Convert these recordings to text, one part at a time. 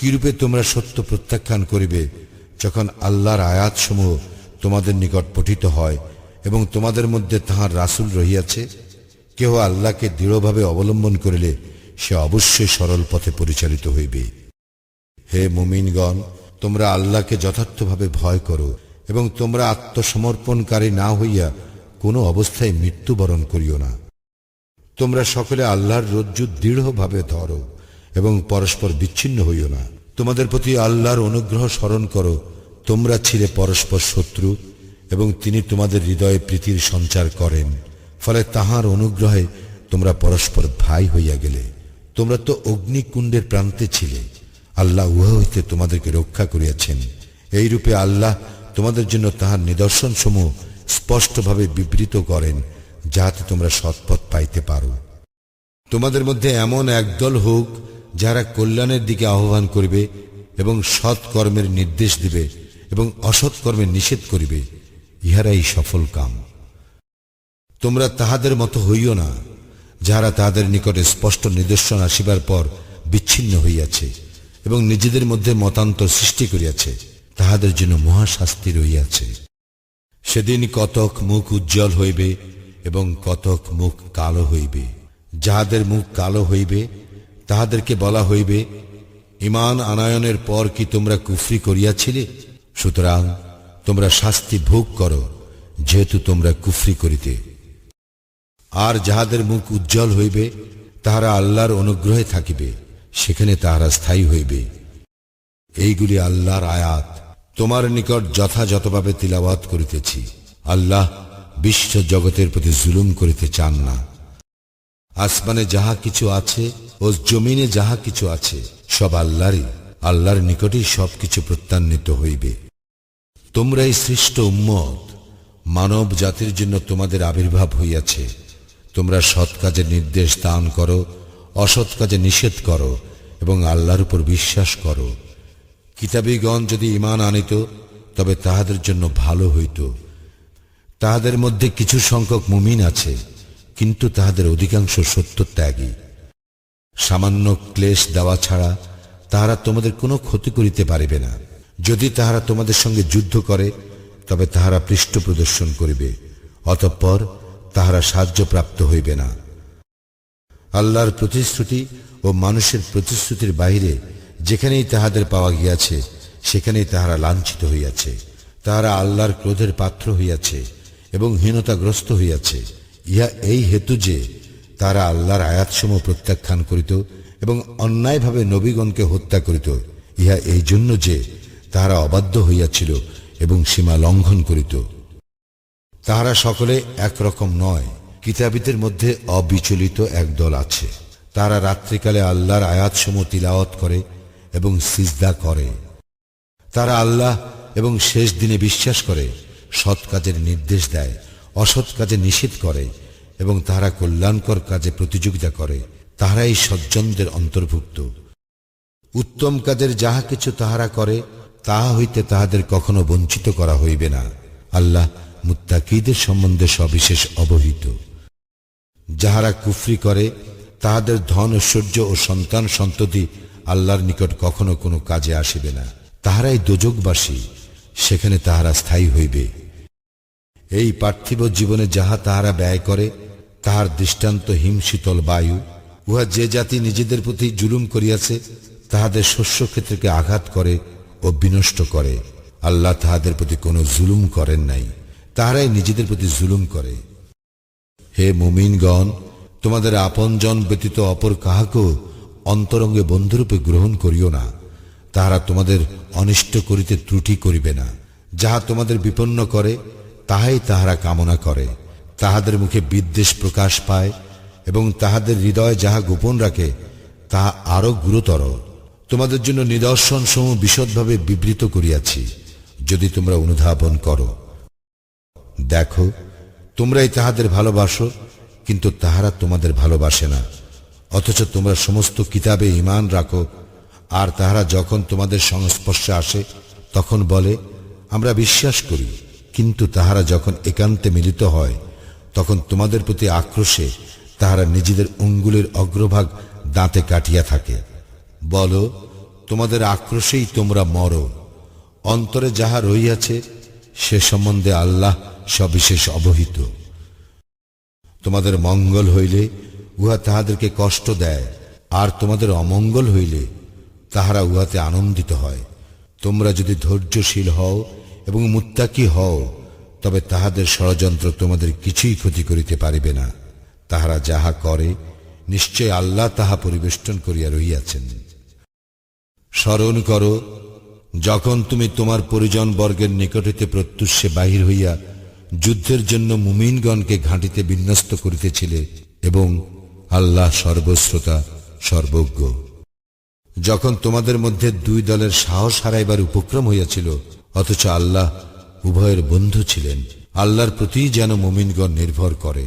কিরূপে তোমরা সত্য প্রত্যাখ্যান করিবে? যখন আল্লাহর আয়াতসমূহ তোমাদের নিকট পঠিত হয় এবং তোমাদের মধ্যে তাহার রাসূল রহিয়াছে, কেহ আল্লাহকে দৃঢ়ভাবে অবলম্বন করিলে সে অবশ্যই সরল পথে পরিচালিত হইবে। হে মুমিনগণ, তোমরা আল্লাহকে যথার্থভাবে ভয় করো এবং তোমরা আত্মসমর্পণকারী না হইয়া কোনো অবস্থায় মৃত্যুবরণ করিও না। তোমরা সকলে আল্লাহর রজ্জু দৃঢ়ভাবে ধরো। এবং পরস্পর বিচ্ছিন্ন হইও না। তোমাদের প্রতি আল্লাহর অনুগ্রহ স্মরণ করো, তোমরা ছিলে পরস্পর শত্রু, এবং তিনি তোমাদের হৃদয়ে প্রীতির সঞ্চার করেন। ফলে তাহার অনুগ্রহে তোমরা পরস্পর ভাই হইয়া গেলে। তোমরা তো অগ্নিকুণ্ডের প্রান্তে ছিলে। আল্লাহ উহা হইতে তোমাদেরকে রক্ষা করিয়াছেন। এইরূপে আল্লাহ তোমাদের জন্য তাহার নিদর্শন সমূহ স্পষ্টভাবে বিবৃত করেন, যাহাতে তোমরা সৎপথ পাইতে পারো। তোমাদের মধ্যে এমন একদল হোক যারা কল্যাণের দিকে আহ্বান করিবে এবং সৎ কর্মের নির্দেশ দিবে এবং অসৎ কর্মের নিষেধ করিবে, ইহারাই সফল কাম। তোমরা তাহাদের মতো হইও না, যাহারা তাহাদের নিকটে স্পষ্ট নিদর্শন আসিবার পর বিচ্ছিন্ন হইয়াছে এবং নিজেদের মধ্যে মতান্তর সৃষ্টি করিয়াছে, তাহাদের জন্য মহাশাস্তি রইয়াছে সেদিন কতক মুখ উজ্জ্বল হইবে এবং কতক মুখ কালো হইবে। যাহাদের মুখ কালো হইবে তাহাদেরকে বলা হইবে, ইমান আনায়নের পর কি তোমরা কুফরি করিয়াছিলে? সুতরাং তোমরা শাস্তি ভোগ করো, যেহেতু তোমরা কুফরি করিতে। আর যাহাদের মুখ উজ্জ্বল হইবে, তাহারা আল্লাহর অনুগ্রহে থাকিবে, সেখানে তাহারা স্থায়ী হইবে। এইগুলি আল্লাহর আয়াত। তোমার নিকট যথাযথভাবে তিলাবাত করিতেছি। আল্লাহ বিশ্ব জগতের প্রতি জুলুম করিতে চান না। আসমানে যাহা কিছু আছে ও জমিনে যাহা কিছু আছে, সব আল্লাহরই। আল্লাহর নিকটেই সবকিছু প্রত্যান্বিত হইবে। তোমরাই সৃষ্ট উম্মত, মানব জাতির জন্য তোমাদের আবির্ভাব হইয়াছে। তোমরা সৎ কাজের নির্দেশ দান করো, অসৎ কাজে নিষেধ করো এবং আল্লাহর উপর বিশ্বাস করো। কিতাবীগণ যদি ইমান আনিত, তবে তাহাদের জন্য ভালো হইত। তাহাদের মধ্যে কিছু সংখ্যক মুমিন আছে। কিন্তু তাহাদের অধিকাংশ সত্য ত্যাগী সামান্য ক্লেশ দেওয়া ছাড়া তাহারা তোমাদের কোনো ক্ষতি করিতে পারিবে না। যদি তাহারা তোমাদের সঙ্গে যুদ্ধ করে, তবে তাহারা পৃষ্ঠ প্রদর্শন করিবে, অতঃপর তাহারা সাহায্যপ্রাপ্ত হইবে না। আল্লাহর প্রতিশ্রুতি ও মানুষের প্রতিশ্রুতির বাহিরে যেখানেই তাহাদের পাওয়া গিয়াছে, সেখানেই তাহারা লাঞ্ছিত হইয়াছে। তাহারা আল্লাহর ক্রোধের পাত্র হইয়াছে এবং হীনতাগ্রস্ত হইয়াছে। ইহা এই হেতু যে তারা আল্লাহর আয়াতসমূহ প্রত্যাখ্যান করিত এবং অন্যায়ভাবে নবীগণকে হত্যা করিত, ইহা এই জন্য যে তাহারা অবাধ্য হইয়াছিল এবং সীমা লঙ্ঘন করিত। তাহারা সকলে একরকম নয়, কিতাবিদের মধ্যে অবিচলিত একদল আছে। তারা রাত্রিকালে আল্লাহর আয়াতসমূহ তিলাওয়াত করে এবং সিজদা করে। তারা আল্লাহ এবং শেষ দিনে বিশ্বাস করে, সৎ কাজের নির্দেশ দেয় অসৎ কাজে নিষেধ করে এবং তাহারা কল্যাণকর কাজে প্রতিযোগিতা করে, তাহারাই সজ্জনদের অন্তর্ভুক্ত। উত্তম কাজের যাহা কিছু তাহারা করে, তাহা হইতে তাহাদের কখনো বঞ্চিত করা হইবে না। আল্লাহ মুত্তাকিদের সম্বন্ধে সবিশেষ অবহিত। যাহারা কুফরি করে, তাহাদের ধন ঐশ্বর্য ও সন্তান সন্ততি আল্লাহর নিকট কখনো কোনো কাজে আসিবে না। তাহারাই দোজকবাসী সেখানে তাহারা স্থায়ী হইবে। এই পার্থিব জীবনে যাহা তাহারা ব্যয় করে, তাহার দৃষ্টান্ত হিমশীতল বায়ু, উহা যে জাতি নিজেদের প্রতি জুলুম করিয়াছে, তাহাদের শস্যক্ষেত্রকে আঘাত করে ও বিনষ্ট করে। আল্লাহ তাহাদের প্রতি কোনো জুলুম করেন নাই, তাহারাই নিজেদের প্রতি জুলুম করে। হে মুমিনগণ, তোমাদের আপনজন ব্যতীত অপর কাহাকেও অন্তরঙ্গে বন্ধুরূপে গ্রহণ করিও না। তাহারা তোমাদের অনিষ্ট করিতে ত্রুটি করিবে না। যাহা তোমাদের বিপন্ন করে তাহাই তাহারা কামনা করে, তাহাদের মুখে বিদ্বেষ প্রকাশ পায় এবং তাহাদের হৃদয় যাহা গোপন রাখে, তাহা আরও গুরুতর। তোমাদের জন্য নিদর্শন সমূহ বিশদভাবে বিবৃত করিয়াছি, যদি তোমরা অনুধাবন করো। দেখো, তোমরাই তাহাদের ভালোবাসো, কিন্তু তাহারা তোমাদের ভালোবাসে না। অথচ তোমরা সমস্ত কিতাবে ইমান রাখো, আর তাহারা যখন তোমাদের সংস্পর্শে আসে, তখন বলে, আমরা বিশ্বাস করি। কিন্তু তাহারা যখন একান্তে মিলিত হয়, তখন তোমাদের প্রতি আক্রোশে তাহারা নিজেদের অঙ্গুলের অগ্রভাগ দাঁতে কাটিয়া থাকে। বলো, তোমাদের আক্রোশেই তোমরা মর। অন্তরে যাহা রইয়াছে সে সম্বন্ধে আল্লাহ সবিশেষ অবহিত। তোমাদের মঙ্গল হইলে উহা তাহাদেরকে কষ্ট দেয়, আর তোমাদের অমঙ্গল হইলে তাহারা উহাতে আনন্দিত হয়। তোমরা যদি ধৈর্যশীল হও এবং মুত্তাকি হও, তবে তাহাদের ষড়যন্ত্র তোমাদের কিছুই ক্ষতি করিতে পারিবে না। তাহারা যাহা করে, নিশ্চয় আল্লাহ তাহা পরিবেষ্টন করিয়া রহিয়াছেন। স্মরণ করো, যখন তুমি তোমার পরিজন বর্গের নিকট হইতে প্রত্যুষে বাহির হইয়া যুদ্ধের জন্য মুমিনগণকে ঘাঁটিতে বিন্যস্ত করিতেছিলে এবং আল্লাহ সর্বশ্রোতা, সর্বজ্ঞ। যখন তোমাদের মধ্যে দুই দলের সাহস হারাইবার উপক্রম হইয়াছিল অথচ আল্লাহ উভয়ের বন্ধু ছিলেন। আল্লাহর প্রতি যেন মুমিনগণ নির্ভর করে।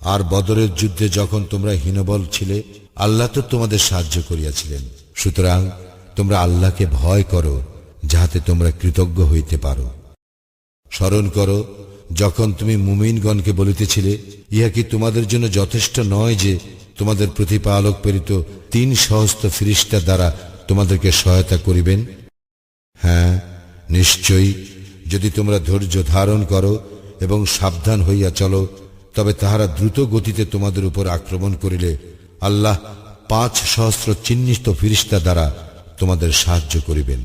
আর বদরের যুদ্ধে যখন তোমরা হীনবল ছিলে, আল্লাহ তো তোমাদের সাহায্য করিয়াছিলেন। সুতরাং তোমরা আল্লাহকে ভয় করো, যাহাতে তোমরা কৃতজ্ঞ হইতে পারো। স্মরণ করো, যখন তুমি মুমিনগণকে বলিতেছিলে, ইহা কি তোমাদের জন্য যথেষ্ট নয় যে তোমাদের প্রতিপালক প্রেরিত তিন সহস্ত ফিরিস্তা দ্বারা তোমাদেরকে সহায়তা করিবেন? হ্যাঁ নিশ্চয়ই যদি তোমরা ধৈর্য ধারণ করো এবং সাবধান হইয়া চলো, তবে তাহারা দ্রুত গতিতে তোমাদের উপর আক্রমণ করিলে আল্লাহ পাঁচ সহস্র চিহ্নিত ফিরিস্তা দ্বারা তোমাদের সাহায্য করিবেন।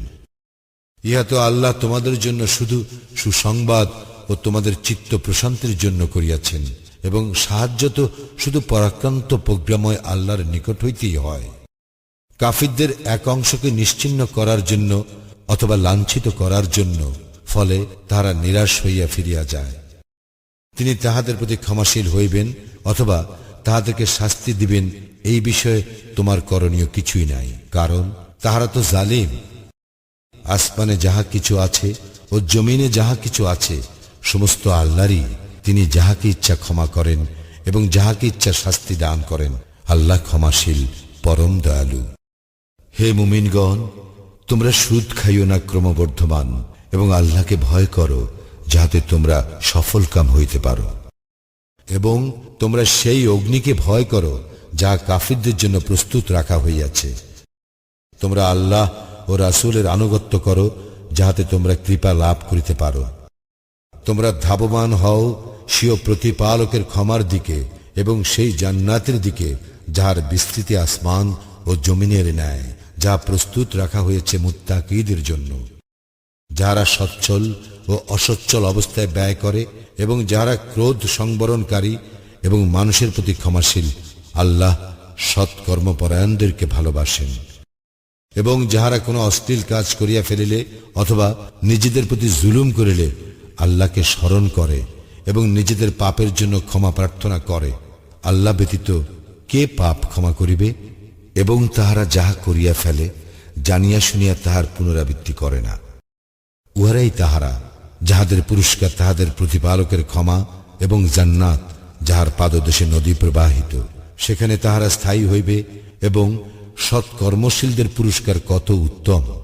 ইহা তো আল্লাহ তোমাদের জন্য শুধু সুসংবাদ ও তোমাদের চিত্ত প্রশান্তির জন্য করিয়াছেন এবং সাহায্য তো শুধু পরাক্রান্ত প্রোগ্রাময় আল্লাহর নিকট হইতেই হয়। কাফিরদের এক অংশকে নিশ্চিন্ন করার জন্য অথবা লাঞ্ছিত করার জন্য, ফলে তাহারা নিরাশ হইয়া ফিরিয়া যায়। তিনি তাহাদের প্রতি ক্ষমাশীল হইবেন, অথবা তাহাদেরকে শাস্তি দিবেন, এই বিষয়ে তোমার করণীয় কিছুই নাই। কারণ তাহারা তো জালিম। আসমানে যাহা কিছু আছে ও জমিনে যাহা কিছু আছে, সমস্ত আল্লাহরই তিনি যাহাকে ইচ্ছা ক্ষমা করেন এবং যাহাকে ইচ্ছা শাস্তি দান করেন। আল্লাহ ক্ষমাশীল, পরম দয়ালু। হে মুমিনগণ তোমরা সুদ খাইও না ক্রমবর্ধমান, এবং আল্লাহকে ভয় করো, যাহাতে তোমরা সফল কাম হইতে পারো। এবং তোমরা সেই অগ্নিকে ভয় করো, যা কাফিরদের জন্য প্রস্তুত রাখা হইয়াছে। তোমরা আল্লাহ ও রাসূলের আনুগত্য করো, যাহাতে তোমরা কৃপা লাভ করিতে পারো। তোমরা ধাবমান হও, স্বীয় প্রতিপালকের ক্ষমার দিকে, এবং সেই জান্নাতের দিকে, যাহার বিস্তৃতি আসমান ও জমিনের ন্যায়। যা প্রস্তুত রাখা হয়েছে মুত্তাকিদের জন্য। যারা সচ্ছল ও অসচ্ছল অবস্থায় ব্যয় করে এবং যারা ক্রোধ সংবরণকারী এবং মানুষের প্রতি ক্ষমাশীল, আল্লাহ সৎকর্মপরায়ণদেরকে ভালোবাসেন। এবং যাহারা কোনো অশ্লীল কাজ করিয়া ফেলিলে অথবা নিজেদের প্রতি জুলুম করিলে আল্লাহকে স্মরণ করে এবং নিজেদের পাপের জন্য ক্ষমা প্রার্থনা করে, আল্লাহ ব্যতীত কে পাপ ক্ষমা করিবে? এবং তাহারা যাহা করিয়া ফেলে, জানিয়া শুনিয়া তাহার পুনরাবৃত্তি করে না। উহারাই তাহারা, যাহাদের পুরস্কার তাহাদের প্রতিপালকের ক্ষমা এবং জান্নাত, যাহার পাদদেশে নদী প্রবাহিত। সেখানে তাহারা স্থায়ী হইবে এবং সৎকর্মশীলদের পুরস্কার কত উত্তম।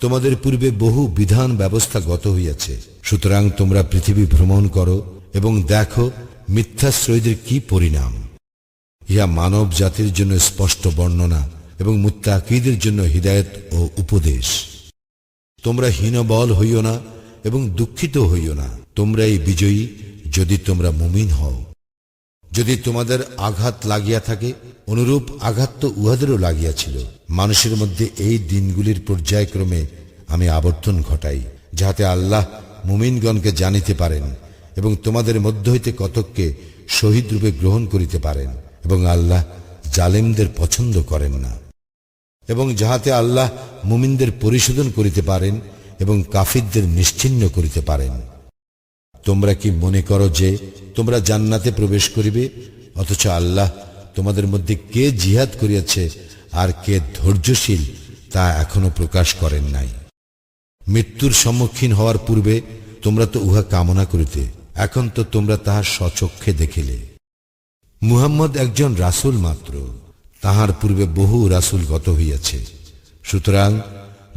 তোমাদের পূর্বে বহু বিধান ব্যবস্থা গত হইয়াছে। সুতরাং তোমরা পৃথিবী ভ্রমণ করো এবং দেখো মিথ্যাশ্রয়ীদের কি পরিণাম। ইহা মানব জাতির জন্য স্পষ্ট বর্ণনা এবং মুত্তাকিদের জন্য হৃদায়ত ও উপদেশ। তোমরা হীনবল হইও না এবং দুঃখিত হইও না। তোমরা এই বিজয়ী যদি তোমরা মুমিন হও। যদি তোমাদের আঘাত লাগিয়া থাকে, অনুরূপ আঘাত তো উহাদেরও লাগিয়াছিল। মানুষের মধ্যে এই দিনগুলির পর্যায়ক্রমে আমি আবর্তন ঘটাই, যাহাতে আল্লাহ মুমিনগণকে জানিতে পারেন এবং তোমাদের মধ্য হইতে কতককে শহীদ রূপে গ্রহণ করিতে পারেন। এবং আল্লাহ জালেমদের পছন্দ করেন না। এবং যাহাতে আল্লাহ মুমিনদের পরিশোধন করিতে পারেন এবং কাফিরদের নিশ্চিন্ন করিতে পারেন। তোমরা কি মনে করো যে তোমরা জান্নাতে প্রবেশ করিবে? অথচ আল্লাহ তোমাদের মধ্যে কে জিহাদ করিয়াছে আর কে ধৈর্যশীল তা এখনও প্রকাশ করেন নাই। মৃত্যুর সম্মুখীন হওয়ার পূর্বে তোমরা তো উহা কামনা করিতে, এখন তো তোমরা তাহার স্বচক্ষে দেখিলে। মুহাম্মদ একজন রাসূল মাত্র। তাহার পূর্বে বহু রাসূল গত হইয়াছে। সুতরাং,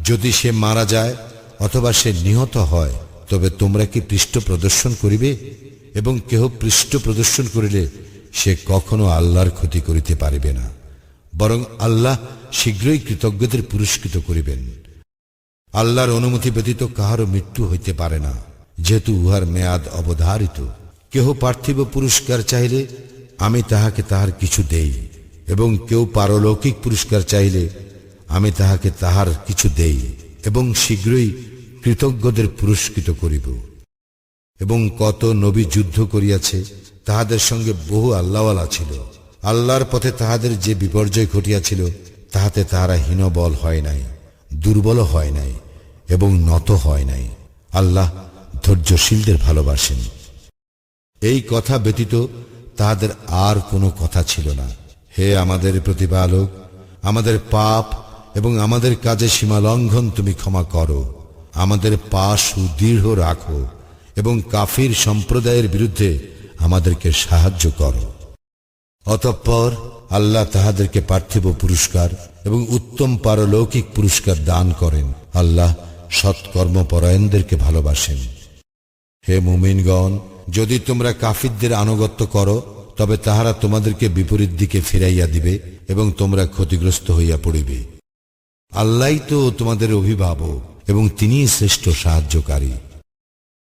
যদি সে মারা যায় অথবা সে নিহত হয়, তবে তোমরা কি পৃষ্ঠ প্রদর্শন করিবে? এবং কেহ পৃষ্ঠ প্রদর্শন করিলে সে কখনো আল্লাহর ক্ষতি করিতে পারিবে না। বরং আল্লাহ শীঘ্রই কৃতজ্ঞদের পুরস্কৃত করিবেন। আল্লাহর অনুমতি ব্যতীত কাহারও মৃত্যু হইতে পারে না। যেহেতু উহার মেয়াদ অবধারিত, কেহ পার্থিব পুরস্কার চাইলে আমি তাহাকে তাহার কিছু দেই, এবং কেউ পারলৌকিক পুরস্কার চাইলে আমি তাহাকে তাহার কিছু দেই, এবং শীঘ্রই কৃতজ্ঞদের পুরস্কৃত করিব। এবং কত নবী যুদ্ধ করিয়াছে, তাহাদের সঙ্গে বহু আল্লাহওয়ালা ছিল। আল্লাহর পথে তাহাদের যে বিপর্যয় ঘটিয়াছিল, তাহাতে তাহারা হীনবল হয় নাই দুর্বল হয় নাই, এবং নত হয় নাই। আল্লাহ ধৈর্যশীলদের ভালোবাসেন। এই কথা ব্যতীত তাহাদের আর কোনো কথা ছিল না। হে আমাদের প্রতিপালক, আমাদের পাপ এবং আমাদের কাজে সীমালঙ্ঘন তুমি ক্ষমা করো। আমাদের পা সুদৃঢ় রাখো এবং কাফির সম্প্রদায়ের বিরুদ্ধে আমাদেরকে সাহায্য করো। অতঃপর আল্লাহ তাহাদেরকে পার্থিব পুরস্কার এবং উত্তম পারলৌকিক পুরস্কার দান করেন। আল্লাহ সৎকর্মপরায়ণদেরকে ভালোবাসেন। হে মুমিনগণ যদি তোমরা কাফিরদের আনুগত্য করো, তবে তাহারা তোমাদেরকে বিপরীত দিকে ফিরাইয়া দিবে এবং তোমরা ক্ষতিগ্রস্ত হইয়া পড়িবে। আল্লাহ তো তোমাদের অভিভাবক এবং তিনি শ্রেষ্ঠ সাহায্যকারী।